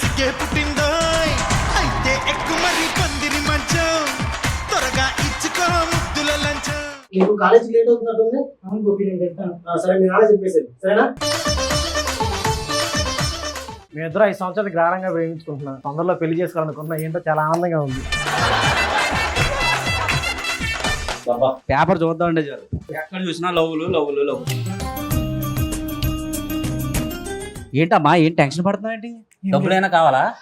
పుట్టిందో అయితే ఎక్కువ మరి పందిరి మంచం. త్వరగా ఇచ్చుకో ముద్దుల లంచం. లేట్ అవుతున్నట్టుంది. అవును గోపి నేను సరే మీ నాన్న చెప్పేసారు సరేనా? మేమిద్దరు ఐదు సంవత్సరాలు గ్రారంగా ప్రేమించుకుంటున్నాం తొందరలో పెళ్ళి చేసుకోవాలనుకుంటున్నా. ఏంటో చాలా ఆనందంగా ఉంది. పేపర్ చూద్దాం అంటే చాలు ఎక్కడ చూసినా లవ్లు లవ్లు లవ్ ఏంటమ్మా ఏం టెన్షన్ పడుతున్నావు ఏంటి? ఏం డబ్బులైనా కావాలా?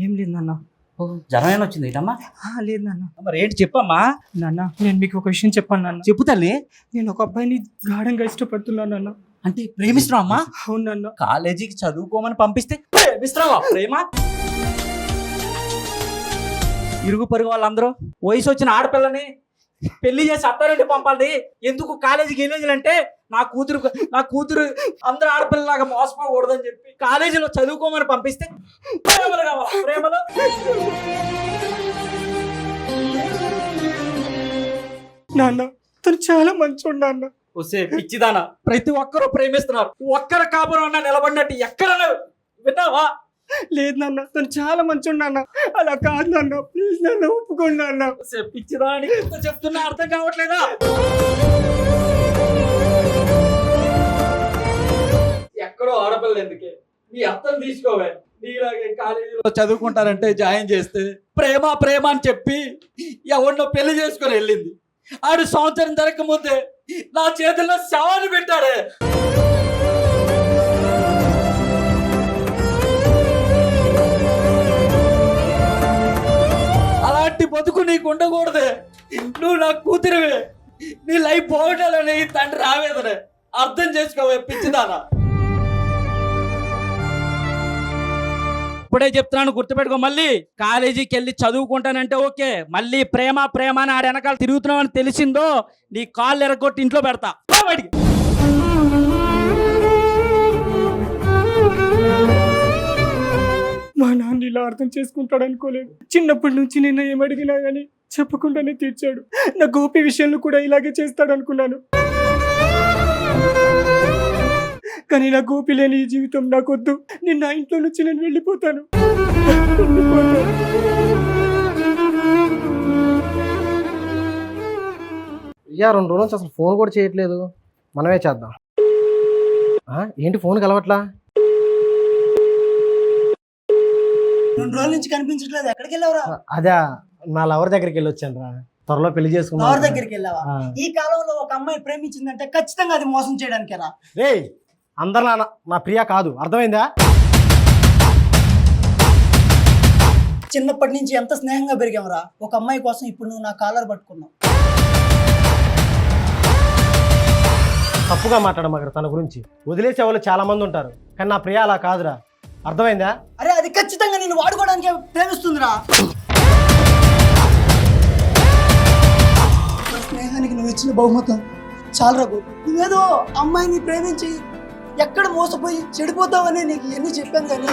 ఏం లేదు నాన్న. ఓ, జ్వరం అయినా వచ్చింది ఏంటమ్మా? ఆహా, లేదు నాన్న. మరి ఏంటి చెప్పమ్మా? నాన్న నేను మీకు ఒక విషయం చెప్పాను నాన్న. చెప్పు తల్లి. నేను ఒక అబ్బాయిని గాఢంగా ఇష్టపడుతున్నాను నాన్న. అంటే ప్రేమిస్తున్నావు అమ్మా అవును నాన్న. కాలేజీకి చదువుకోమని పంపిస్తే ప్రేమిస్తున్నావా? ప్రేమ? ఇరుగు పొరుగు వాళ్ళందరూ వయసు వచ్చిన ఆడపిల్లని పెళ్ళి చేసి అత్తారింటి పంపాలి. ఎందుకు? కాలేజీకి వెళ్ళేది అంటే నా కూతురు నా కూతురు అందరు ఆడపిల్లలాగా మోసపోకూడదని చెప్పి కాలేజీలో చదువుకోమని పంపిస్తే ప్రేమలు కావాలా ప్రేమలు? నాన్న తను చాలా మంచోడు నాన్న. వస్తే పిచ్చిదానా. ప్రతి ఒక్కరూ ప్రేమిస్తున్నారు. ఒక్కరు కాపురం అన్నా నిలబడినట్టు ఎక్కడన్నా విన్నావా? లేదు నాన్న తను చాలా మంచోడు నాన్న. అలా కాదు నాన్న ప్లీజ్ నాన్న ఒప్పుకోండి నాన్న. వస్తే పిచ్చిదాని ఎంత చెప్తున్నా అర్థం కావట్లేదా? ఎక్కడో ఆడపిల్ల ఎందుకే? నీ అర్థం తీసుకోవే. నీలాగే కాలేజీలో చదువుకుంటారంటే జాయిన్ చేస్తే ప్రేమ ప్రేమ అని చెప్పి ఎవరినో పెళ్ళి చేసుకొని వెళ్ళింది. ఆడు సంవత్సరం జరగకముందే నా చేతుల్లో శవాన్ని పెట్టాడే. అలాంటి బతుకు నీకు ఉండకూడదే. నువ్వు నా కూతురివే. నీ లైఫ్ బాగుండాలని తండ్రి రావేదనే అర్థం చేసుకోవే పిచ్చిదానా. ఇప్పుడే చెప్తున్నాను గుర్తుపెట్టుకో. మళ్ళీ కాలేజీకి వెళ్ళి చదువుకుంటానంటే ఓకే. మళ్ళీ ప్రేమ ప్రేమ అని ఆడ వెనకాల తిరుగుతున్నావు అని తెలిసిందో నీ కాళ్ళు ఎరగొట్టి ఇంట్లో పెడతా. బయటికి. మా నాన్న ఇలా అర్థం చేసుకుంటాడు అనుకోలేదు. చిన్నప్పటి నుంచి నిన్న ఏమడిగినా కానీ చెప్పకుండానే తీర్చాడు. నా గోపి విషయంలో కూడా ఇలాగే చేస్తాడు అనుకున్నాను కానీ నా గోపి లేని ఈ జీవితం నాకొద్దు. నేను నా ఇంట్లో నుంచి నేను వెళ్ళిపోతాను. ఇయ్యా రెండు రోజుల నుంచి అసలు ఫోన్ కూడా చేయట్లేదు. మనమే చేద్దాం. ఆ, ఏంటి ఫోన్ కలవట్లా? రెండు రోజుల నుంచి కనిపించట్లేదు. ఎక్కడికి వెళ్ళావురా? అదే నా లవర్ దగ్గరికి వెళ్ళి వచ్చాను రా. త్వరలో పెళ్ళి చేసుకున్నా దగ్గరికి వెళ్ళావా? ఈ కాలంలో ఒక అమ్మాయి ప్రేమించిందంటే ఖచ్చితంగా అది మోసం చేయడానికేరా. రే అందరు నా నా ప్రియ కాదు. అర్థమైందా? చిన్నప్పటి నుంచి ఎంత స్నేహంగా పెరిగావురా? ఒక అమ్మాయి కోసం ఇప్పుడు నువ్వు నా కాలర్ పట్టుకున్నావు. తప్పుగా మాట్లాడమాక తన గురించి. వదిలేసే వాళ్ళు చాలా మంది ఉంటారు. కానీ నా ప్రియ అలా కాదురా. అర్థమైందా? అరే అది ఖచ్చితంగా నేను వాడుకోవడానికి ప్రేమిస్తుందిరా. నా స్నేహానికి నువ్వు ఇచ్చిన బహుమతం చాలరా గోపి? నువ్వేదో అమ్మాయిని ప్రేమించి ఎక్కడ మోసపోయి చెడిపోతావని నీకు ఎన్ని చెప్పాను కానీ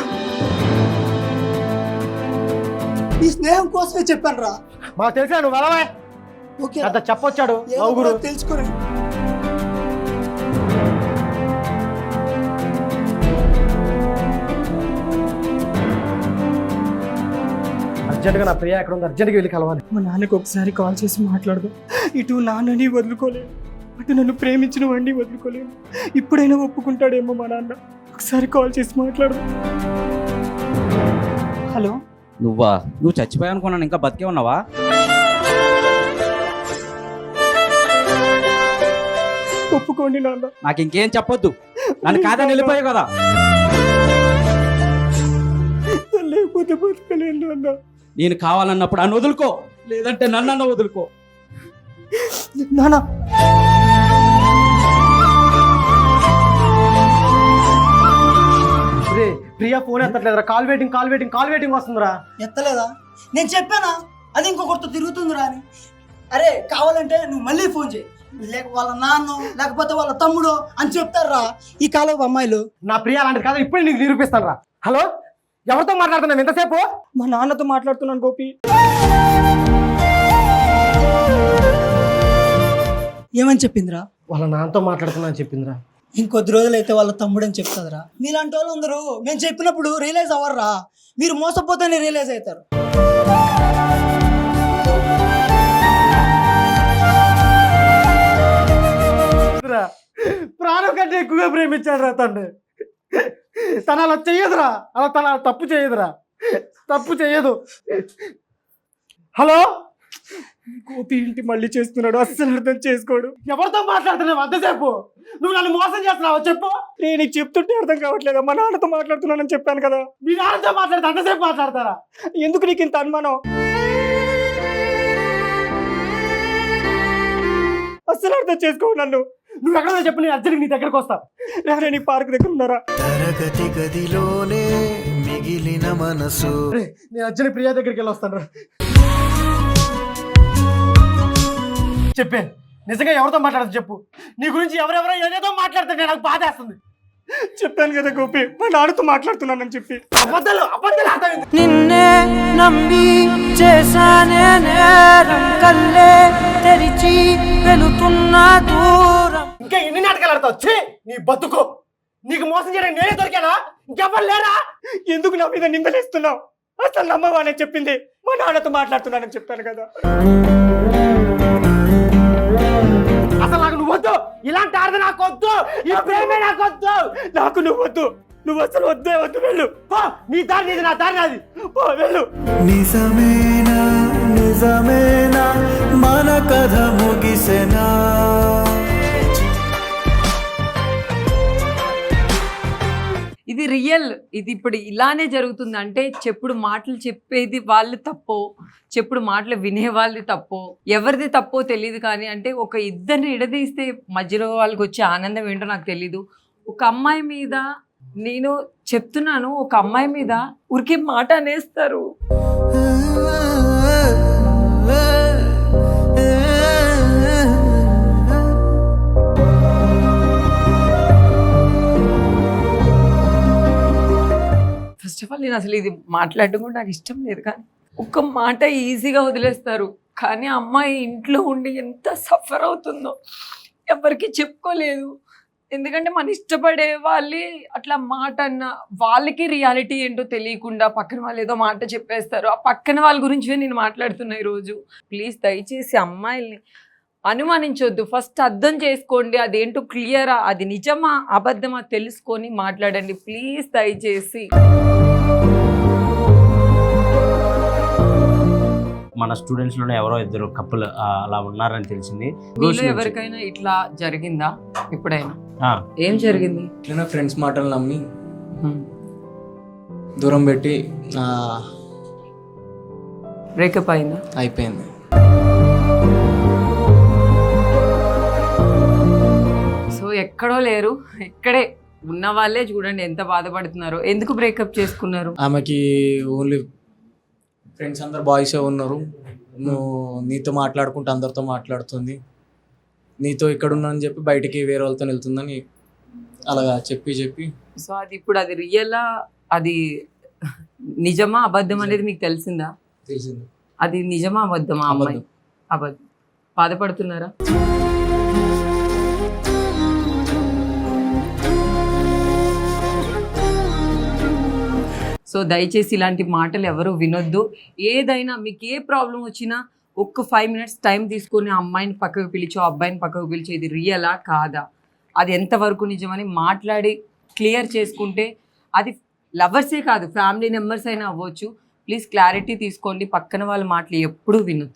ఈ స్నేహం కోసమే చెప్పాను రా మాకు తెలిసా నువ్వు వెళ్ళవా. ఓకే పెద్ద చెప్పొచ్చాడు నలుగురు తెలుసుకోరా అర్జెంటుగా నా ప్రియ ఎక్కడ ఉంది? అర్జెంట్గా వెళ్ళి కలవాలి. మా నాన్నకు ఒకసారి కాల్ చేసి మాట్లాడదాం. ఇటు నాన్నని వదులుకోలేను. అటు నన్ను ప్రేమించిన వాడిని వదులుకోలేను. ఇప్పుడైనా ఒప్పుకుంటాడేమో మా నాన్న. ఒకసారి కాల్ చేసి మాట్లాడదాం. హలో? నువ్వా? నువ్వు చచ్చిపోయా అనుకున్నాను ఇంకా బతికే ఉన్నావా? ఒప్పుకోండి నాన్న. నాకు ఇంకేం చెప్పొద్దు. నన్ను కాదని వెళ్ళిపోయావు కదా. లేకపోతే బతకలేను నాన్న. నేను కావాలన్నప్పుడు అని వదులుకో. లేదంటే నన్ను వదులుకో. నాన్న. రే Priya phone ఎత్తట్లేదురా. Call waiting call waiting call waiting వస్తుందిరా. ఎత్తలేదా? నేను చెప్పానా? అది ఇంకొకరితో తిరుగుతుందిరా అని. అరే కావాలంటే నువ్వు మళ్ళీ ఫోన్ చేయి. లేక వాళ్ళ నాన్న లేకపోతే వాళ్ళ తమ్ముడు అని చెప్తారా ఈ కాలం అమ్మాయిలు? నా ప్రియ అలాంటిది కాదు ఇప్పుడు నీకు నిరూపిస్తాను రా హలో? ఎవరితో మాట్లాడుతున్నావు? ఎంతసేపు? మా నాన్నతో మాట్లాడుతున్నాను గోపి. ఏమని చెప్పిందిరా? వాళ్ళ నాన్నతో మాట్లాడుతున్నా అని చెప్పిందిరా. ఇంకొద్ది రోజులైతే వాళ్ళ తమ్ముడు అని చెప్తుందిరా. మీలాంటి వాళ్ళందరూ మేము చెప్పినప్పుడు రియలైజ్ అవ్వర్రా. మీరు మోసపోతేనే రియలైజ్ అవుతారు ప్రాణం కంటే ఎక్కువగా ప్రేమించాడు రా తండ్రి తను అలా చెయ్యదురా. అలా తన అలా తప్పు చేయదురా తప్పు చేయదు హలో? గోపి ఇంటి మళ్ళీ చేస్తున్నాడు అస్సలు అర్థం చేసుకోడు. ఎవరితో మాట్లాడుతున్నావు? అంతసేపు. నువ్వు నన్ను మోసం చేస్తున్నావా? చెప్పు. నేను నీకు చెప్తుంటే అర్థం కావట్లేదు? మా నాన్నతో మాట్లాడుతున్నానని చెప్పాను కదా. మీ నాన్నతో మాట్లాడితే అంతసేపు మాట్లాడతారా? ఎందుకు నీకు ఇంత అనుమానం? అస్సలు అర్థం చేసుకో నన్ను. నువ్వు ఎక్కడ చెప్పు నేను అర్జెంట్గా నీ దగ్గరకు వస్తా. రానే నీ పార్క్ దగ్గర ఉన్నారా? తరగతి గదిలోనే మిగిలిన మనసు. రే, నేను అర్జెంట్ ప్రియా దగ్గరికి వెళ్ళి వస్తాను చెప్పే. నిజంగా ఎవరితో మాట్లాడదు చెప్పు. నీ గురించి ఎవరెవరో ఏదేదో మాట్లాడుతుంటే నాకు బాధేస్తుంది. చెప్పాను కదా గోపి మా నాన్నతో మాట్లాడుతున్నానని చెప్పి. అబద్ధాలు అబద్ధాలు అర్థమైంది. నిన్నే నమ్మి చేశానే నేరం కల్లే తెరిచి వెళుతున్న దూరం. ఇంకా ఎన్ని నాటకాలు ఆడతావు? ఛీ నీ బతుకు. నీకు మోసం చేయడానికి నేనే దొరికానా? ఇంకెవ్వరు లేరా? ఎందుకు నా మీద నిందలేస్తున్నావు? అసలు నమ్మవా నేను చెప్పింది మా నాన్నతో మాట్లాడుతున్నానని చెప్పాను కదా. ఇలాంటి ఆడది నాకు వద్దు. ఈ ప్రేమే నాకు వద్దు. నాకు నువ్వు వద్దు. నువ్వు అసలు వద్దే వద్దు వెళ్ళు. పో, నీ దారి నీది నా దారి నాది. పో వెళ్ళు. నిజమేనా నిజమేనా? మన కథ ముగిసెనా? రియల్. ఇది ఇప్పుడు ఇలానే జరుగుతుంది అంటే చెప్పుడు మాటలు చెప్పేది వాళ్ళు తప్పో చెప్పుడు మాటలు వినేవాళ్ళు తప్పో ఎవరిది తప్పో తెలియదు కానీ అంటే ఒక ఇద్దరిని ఇడదీస్తే మధ్యలో వాళ్ళకి వచ్చే ఆనందం ఏంటో నాకు తెలీదు. ఒక అమ్మాయి మీద నేను చెప్తున్నాను ఒక అమ్మాయి మీద ఉరికే మాట అనేస్తారు. ఫస్ట్ ఆఫ్ ఆల్ నేను అసలు ఇది మాట్లాడడం కూడా నాకు ఇష్టం లేదు కానీ ఒక్క మాట ఈజీగా వదిలేస్తారు. కానీ అమ్మాయి ఇంట్లో ఉండి ఎంత సఫర్ అవుతుందో ఎవరికి చెప్పుకోలేదు. ఎందుకంటే మన ఇష్టపడే వాళ్ళే అట్లా మాట అన్న వాళ్ళకి రియాలిటీ ఏంటో తెలియకుండా పక్కన వాళ్ళు ఏదో మాట చెప్పేస్తారు. ఆ పక్కన వాళ్ళ గురించి నేను మాట్లాడుతున్నా ఈరోజు. ప్లీజ్ దయచేసి అమ్మాయిల్ని అనుమానించొద్దు. ఫస్ట్ అర్థం చేసుకోండి అదేంటో క్లియరా అది నిజమా అబద్ధమా తెలుసుకొని మాట్లాడండి. ప్లీజ్ దయచేసి. మన స్టూడెంట్స్లోనే ఎవరో ఇద్దరు కప్పులు అలా ఉన్నారని తెలిసింది. మీలో. ఎవరికైనా ఇట్లా జరిగిందా? ఎప్పుడైనా? ఆ, ఏం జరిగింది? ఇట్లనే ఫ్రెండ్స్ మాటలు నమ్మి దూరం పెట్టి ఆ, బ్రేకప్ అయిందా? అయిపోయింది. సో ఎక్కడో లేరు. ఇక్కడే ఉన్న వాళ్ళే చూడండి ఎంత బాధపడుతున్నారో. ఎందుకు బ్రేకప్ చేసుకున్నారు? ఆమెకి ఓన్లీ ఫ్రెండ్స్ అందరు బాయ్సే ఉన్నారు. నువ్వు నీతో మాట్లాడుకుంటూ అందరితో మాట్లాడుతుంది. నీతో ఇక్కడ ఉన్నా అని చెప్పి బయటికి వేరే వాళ్ళతో వెళ్తుందని అలాగా చెప్పి చెప్పి. సో అది ఇప్పుడు అది రియలా అది నిజమా అబద్ధం అనేది మీకు తెలిసిందా? తెలిసింది. అది నిజమా అబద్ధమా అమ్మాయి. అబద్ధం. బాధపడుతున్నారా? సో దయచేసి ఇలాంటి మాటలు ఎవరు వినొద్దు. ఏదైనా మీకు ఏ ప్రాబ్లం వచ్చినా ఒక్క ఫైవ్ మినిట్స్ టైం తీసుకొని ఆ అమ్మాయిని పక్కకు పిలిచో ఆ అబ్బాయిని పక్కకు పిలిచో ఇది రియలా కాదా? అది ఎంతవరకు నిజమని మాట్లాడి క్లియర్ చేసుకుంటే అది లవర్సే కాదు ఫ్యామిలీ మెంబర్స్ అయినా అవ్వచ్చు. ప్లీజ్ క్లారిటీ తీసుకోండి పక్కన వాళ్ళ మాటలు ఎప్పుడూ వినొద్దు.